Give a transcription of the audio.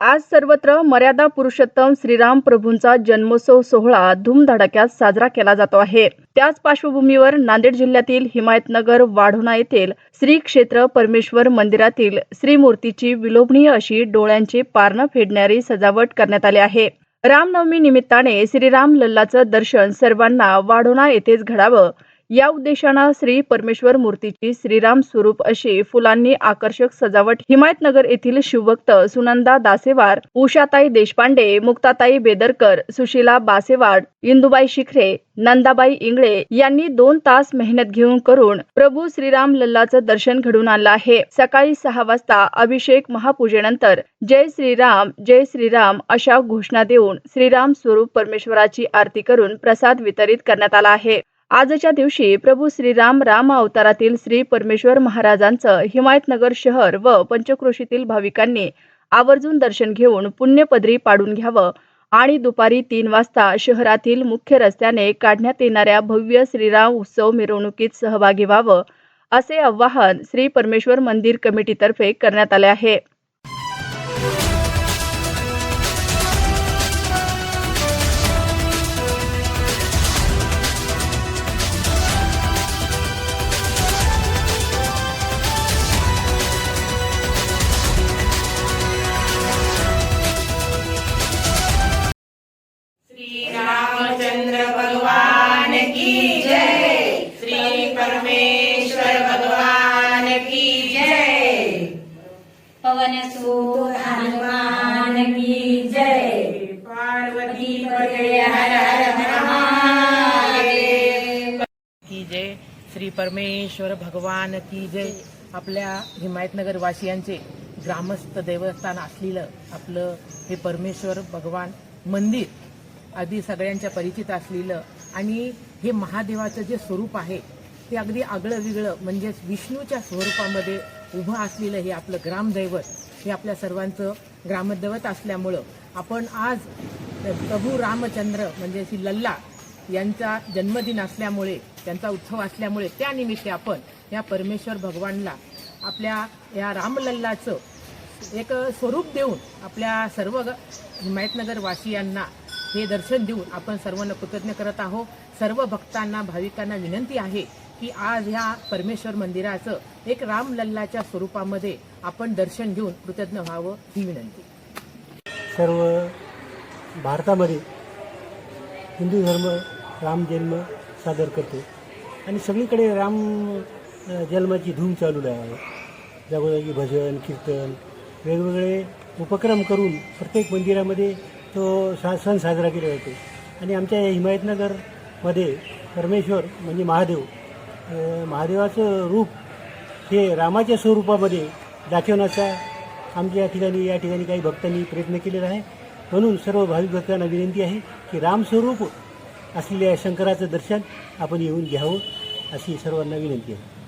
आज सर्वत्र मर्यादा पुरुषोत्तम श्रीराम प्रभूंचा जन्मोत्सव सोहळा धूमधडाक्यात साजरा केला जातो आहे. त्याच पार्श्वभूमीवर नांदेड जिल्ह्यातील हिमायतनगर वाढोणा येथील श्री क्षेत्र परमेश्वर मंदिरातील श्रीमूर्तीची विलोभनीय अशी डोळ्यांचे पारणं फेडणारी सजावट करण्यात आली आहे. रामनवमी निमित्ताने श्रीराम लल्लाचं दर्शन सर्वांना वाढोणा येथेच घडावं. या उद्देशानं श्री परमेश्वर मूर्तीची श्रीराम स्वरूप अशी फुलांनी आकर्षक सजावट हिमायतनगर येथील शिवभक्त सुनंदा दासेवार उषाताई देशपांडे मुक्ताताई बेदरकर सुशीला बासेवाड इंदुबाई शिखरे नंदाबाई इंगळे यांनी दोन तास मेहनत घेऊन करून प्रभू श्रीराम लल्लाचं दर्शन घडून आणलं आहे. सकाळी सहा वाजता अभिषेक महापूजेनंतर जय श्रीराम जय श्रीराम अशा घोषणा देऊन श्रीराम स्वरूप परमेश्वराची आरती करून प्रसाद वितरित करण्यात आला आहे. आजच्या दिवशी प्रभू श्रीराम राम अवतारातील श्री परमेश्वर महाराजांचं हिमायतनगर शहर व पंचक्रोशीतील भाविकांनी आवर्जून दर्शन घेऊन पुण्यपदरी पाडून घ्यावं आणि दुपारी तीन वाजता शहरातील मुख्य रस्त्याने काढण्यात येणाऱ्या भव्य श्रीराम उत्सव मिरवणुकीत सहभागी व्हावं असे आवाहन श्री परमेश्वर मंदिर कमिटीतर्फे करण्यात आले आहे. परमेश्वर भगवान की जय। पवन सूत हनुमान की जय। पार्वती पते हर हर महादेव। की जय श्री परमेश्वर भगवान की जय. आपल्या हिमायतनगर वासियांचे ग्रामस्थ देवस्थान असलेलं आपलं हे परमेश्वर भगवान मंदिर अगदी सगळ्यांच्या परिचित असलेलं आणि हे महादेवाचं जे स्वरूप आहे ते अगदी आगळं वेगळं म्हणजेच विष्णूच्या स्वरूपामध्ये उभं असलेलं हे आपलं ग्रामदैवत हे आपल्या सर्वांचं ग्रामदैवत असल्यामुळं आपण आज प्रभू रामचंद्र म्हणजे श्री लल्ला यांचा जन्मदिन असल्यामुळे त्यांचा उत्सव असल्यामुळे त्यानिमित्त आपण या परमेश्वर भगवानला आपल्या या रामलल्लाचं एक स्वरूप देऊन आपल्या सर्व ग- हिमायतनगर वासियांना हे दर्शन देऊन आपण सर्वांना कृतज्ञ करत आहोत. सर्व भक्तांना भाविकांना विनंती आहे की आज ह्या परमेश्वर मंदिराचं एक रामलल्लाच्या स्वरूपामध्ये आपण दर्शन घेऊन कृतज्ञ व्हावं ही विनंती. सर्व भारतामध्ये हिंदू धर्म राम जन्म सादर करतो. आणि सगळीकडे राम जन्माची धूम चालू आहे. जागोजागी भजन कीर्तन वेगवेगळे उपक्रम करून प्रत्येक मंदिरामध्ये तो सा सण साजरा केला जातो. आणि आमच्या या हिमायतनगरमध्ये परमेश्वर म्हणजे महादेव महादेवाचं रूप हे रामाच्या स्वरूपामध्ये दाखवण्याचा आमच्या या ठिकाणी या ठिकाणी काही भक्तांनी प्रयत्न केलेला आहे. म्हणून सर्व भाविक भक्तांना विनंती आहे की रामस्वरूप असलेल्या शंकराचं दर्शन आपण येऊन घ्यावं अशी सर्वांना विनंती आहे.